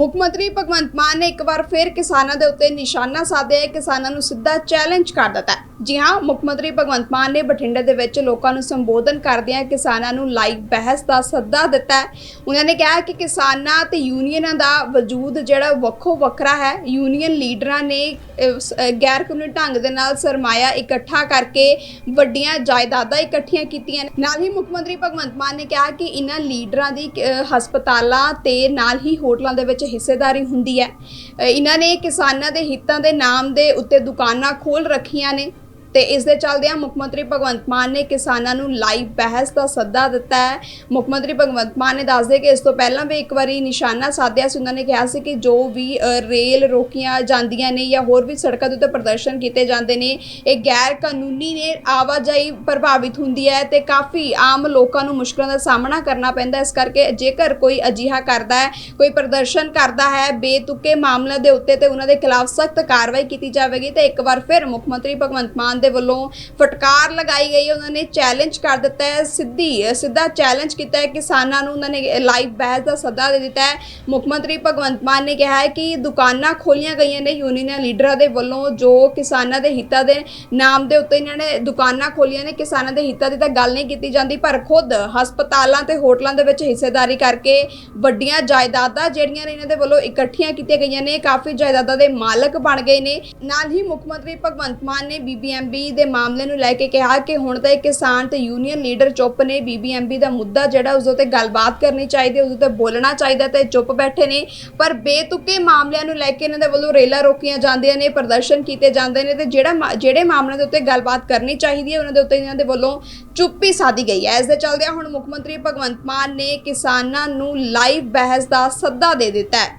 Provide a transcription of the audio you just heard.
ਮੁੱਖ ਮੰਤਰੀ ਭਗਵੰਤ ਮਾਨ ਨੇ ਇੱਕ ਵਾਰ ਫਿਰ ਕਿਸਾਨਾਂ ਦੇ ਉੱਤੇ ਨਿਸ਼ਾਨਾ ਸਾਧਿਆ ਹੈ। ਕਿਸਾਨਾਂ ਨੂੰ ਸਿੱਧਾ ਚੈਲੰਜ ਕਰ ਦਿੱਤਾ ਹੈ। ਜੀ ਹਾਂ, ਮੁੱਖ ਮੰਤਰੀ ਭਗਵੰਤ ਮਾਨ ਨੇ ਬਠਿੰਡੇ ਦੇ ਵਿੱਚ ਲੋਕਾਂ ਨੂੰ ਸੰਬੋਧਨ ਕਰਦਿਆਂ ਕਿਸਾਨਾਂ ਨੂੰ ਲਾਈਵ ਬਹਿਸ ਦਾ ਸੱਦਾ ਦਿੱਤਾ ਉਹਨਾਂ ਨੇ ਕਿਹਾ ਕਿ ਕਿਸਾਨਾਂ ਤੇ ਯੂਨੀਅਨਾਂ ਦਾ ਵਜੂਦ ਜਿਹੜਾ ਵੱਖੋ ਵੱਖਰਾ ਹੈ। ਯੂਨੀਅਨ ਲੀਡਰਾਂ ਨੇ ਸ- ਗੈਰ ਕਾਨੂੰਨੀ ਢੰਗ ਦੇ ਨਾਲ ਸਰਮਾਇਆ, ਇਕੱਠਾ ਕਰਕੇ ਵੱਡੀਆਂ ਜਾਇਦਾਦਾਂ ਇਕੱਠੀਆਂ ਕੀਤੀਆਂ ਨੇ। ਨਾਲ ਹੀ ਮੁੱਖ ਮੰਤਰੀ ਭਗਵੰਤ ਮਾਨ ਨੇ ਕਿਹਾ ਕਿ ਇਹਨਾਂ ਲੀਡਰਾਂ ਦੀ ਹਸਪਤਾਲਾਂ ਤੇ ਨਾਲ ਹੀ ਹੋਟਲਾਂ ਦੇ ਵਿੱਚ ਹਿੱਸੇਦਾਰੀ ਹੁੰਦੀ ਹੈ। ਇਹਨਾਂ ਨੇ ਕਿਸਾਨਾਂ ਦੇ ਹਿੱਤਾਂ ਦੇ ਨਾਮ ਦੇ ਉੱਤੇ ਦੁਕਾਨਾਂ ਖੋਲ ਰੱਖੀਆਂ ਨੇ। ਤੇ ਇਸ ਦੇ ਚੱਲਦਿਆਂ ਮੁੱਖ ਮੰਤਰੀ ਭਗਵੰਤ ਮਾਨ ਨੇ ਕਿਸਾਨਾਂ ਨੂੰ ਲਾਈਵ ਬਹਿਸ ਦਾ ਸੱਦਾ ਦਿੱਤਾ ਹੈ। ਮੁੱਖ ਮੰਤਰੀ ਭਗਵੰਤ ਮਾਨ ਨੇ ਦੱਸਦੇ ਕਿ ਇਸ ਤੋਂ ਪਹਿਲਾਂ ਵੀ ਇੱਕ ਵਾਰੀ ਨਿਸ਼ਾਨਾ ਸਾਧਿਆ ਸੀ। ਉਹਨਾਂ ਨੇ ਕਿਹਾ ਸੀ ਕਿ ਜੋ ਵੀ ਰੇਲ ਰੋਕੀਆਂ ਜਾਂਦੀਆਂ ਨੇ ਜਾਂ ਹੋਰ ਵੀ ਸੜਕਾਂ ਦੇ ਉੱਤੇ ਪ੍ਰਦਰਸ਼ਨ ਕੀਤੇ ਜਾਂਦੇ ਨੇ, ਇਹ ਗੈਰ ਕਾਨੂੰਨੀ ਨੇ ਆਵਾਜਾਈ ਪ੍ਰਭਾਵਿਤ ਹੁੰਦੀ ਹੈ ਤੇ ਕਾਫੀ ਆਮ ਲੋਕਾਂ ਨੂੰ ਮੁਸ਼ਕਲਾਂ ਦਾ ਸਾਹਮਣਾ ਕਰਨਾ ਪੈਂਦਾ ਇਸ ਕਰਕੇ ਜੇਕਰ ਕੋਈ ਅਜਿਹਾ ਕਰਦਾ ਹੈ, ਕੋਈ ਪ੍ਰਦਰਸ਼ਨ ਕਰਦਾ ਹੈ, ਬੇਤੁਕੇ ਮਾਮਲਿਆਂ ਦੇ ਉੱਤੇ ਤੇ ਉਹਨਾਂ ਦੇ ਖਿਲਾਫ ਸਖਤ ਕਾਰਵਾਈ ਕੀਤੀ ਜਾਵੇਗੀ ਤੇ ਇੱਕ ਵਾਰ ਫਿਰ ਮੁੱਖ ਮੰਤਰੀ ਭਗਵੰਤ ਮਾਨ ਦੇ ਵੱਲੋਂ ਫਟਕਾਰ ਲਗਾਈ ਗਈ, ਉਹਨਾਂ ਨੇ ਚੈਲੰਜ ਕਰ ਦਿੱਤਾ ਹੈ, ਸਿੱਧੀ, ਸਿੱਧਾ ਚੈਲੰਜ ਕੀਤਾ ਹੈ, ਕਿਸਾਨਾਂ ਨੂੰ ਉਹਨਾਂ ਨੇ ਲਾਈਵ ਬਹਿਸ ਦਾ ਸੱਦਾ ਦੇ ਦਿੱਤਾ ਹੈ। ਮੁੱਖ ਮੰਤਰੀ ਭਗਵੰਤ ਮਾਨ ਨੇ ਕਿਹਾ ਹੈ ਕਿ ਦੁਕਾਨਾਂ ਖੋਲੀਆਂ ਗਈਆਂ ਨੇ ਯੂਨੀਅਨ ਲੀਡਰਾਂ ਦੇ ਵੱਲੋਂ ਜੋ ਕਿਸਾਨਾਂ ਦੇ ਹਿੱਤਾਂ ਦੇ ਨਾਮ ਦੇ ਉੱਤੇ ਇਹਨਾਂ ਨੇ ਦੁਕਾਨਾਂ ਖੋਲੀਆਂ ਨੇ, ਕਿਸਾਨਾਂ ਦੇ ਹਿੱਤਾਂ ਦੀ ਤਾਂ ਗੱਲ ਨਹੀਂ ਕੀਤੀ ਜਾਂਦੀ, ਪਰ ਖੁਦ ਹਸਪਤਾਲਾਂ ਤੇ ਹੋਟਲਾਂ ਦੇ ਵਿੱਚ ਹਿੱਸੇਦਾਰੀ ਕਰਕੇ ਵੱਡੀਆਂ ਜਾਇਦਾਦਾਂ ਜਿਹੜੀਆਂ ਨੇ ਇਹਨਾਂ ਦੇ ਵੱਲੋਂ ਇਕੱਠੀਆਂ ਕੀਤੀਆਂ ਗਈਆਂ ਨੇ, ਕਾਫੀ ਜਾਇਦਾਦਾਂ ਦੇ ਮਾਲਕ ਬਣ ਗਏ ਨੇ। ਨਾਲ ਹੀ ਮੁੱਖ ਮੰਤਰੀ ਭਗਵੰਤ ਮਾਨ ਨੇ ਬੀਬੀਐਮਬੀ ਦੇ ਮਾਮਲੇ ਨੂੰ ਲੈ ਕੇ ਕਿਹਾ ਕਿ ਹੁਣ ਤਾਂ ਇਹ ਕਿਸਾਨ ਤੇ ਯੂਨੀਅਨ ਲੀਡਰ ਚੁੱਪ ਨੇ ਬੀਬੀਐਮਬੀ ਦਾ ਮੁੱਦਾ ਜਿਹੜਾ ਉਸ ਉੱਤੇ ਗੱਲਬਾਤ ਕਰਨੀ ਚਾਹੀਦੀ ਹੈ, ਉਸ ਉੱਤੇ ਬੋਲਣਾ ਚਾਹੀਦਾ ਤੇ ਚੁੱਪ ਬੈਠੇ ਨੇ। ਪਰ ਬੇਤੁਕੇ ਮਾਮਲਿਆਂ ਨੂੰ ਲੈ ਕੇ ਇਹਨਾਂ ਦੇ ਵੱਲੋਂ ਰੇਲਾਂ ਰੋਕੀਆਂ ਜਾਂਦੀਆਂ ਨੇ, ਪ੍ਰਦਰਸ਼ਨ ਕੀਤੇ ਜਾਂਦੇ ਨੇ ਤੇ ਜਿਹੜਾ ਜਿਹੜੇ ਮਾਮਲਿਆਂ ਦੇ ਉੱਤੇ ਗੱਲਬਾਤ ਕਰਨੀ ਚਾਹੀਦੀ ਹੈ, ਉਹਨਾਂ ਦੇ ਉੱਤੇ ਇਹਨਾਂ ਦੇ ਵੱਲੋਂ ਚੁੱਪੀ ਸਾਦੀ ਗਈ ਹੈ। ਇਸ ਦੇ ਚੱਲਦਿਆਂ ਹੁਣ ਮੁੱਖ ਮੰਤਰੀ ਭਗਵੰਤ ਮਾਨ ਨੇ ਕਿਸਾਨਾਂ ਨੂੰ ਲਾਈਵ ਬਹਿਸ ਦਾ ਸੱਦਾ ਦੇ ਦਿੱਤਾ ਹੈ।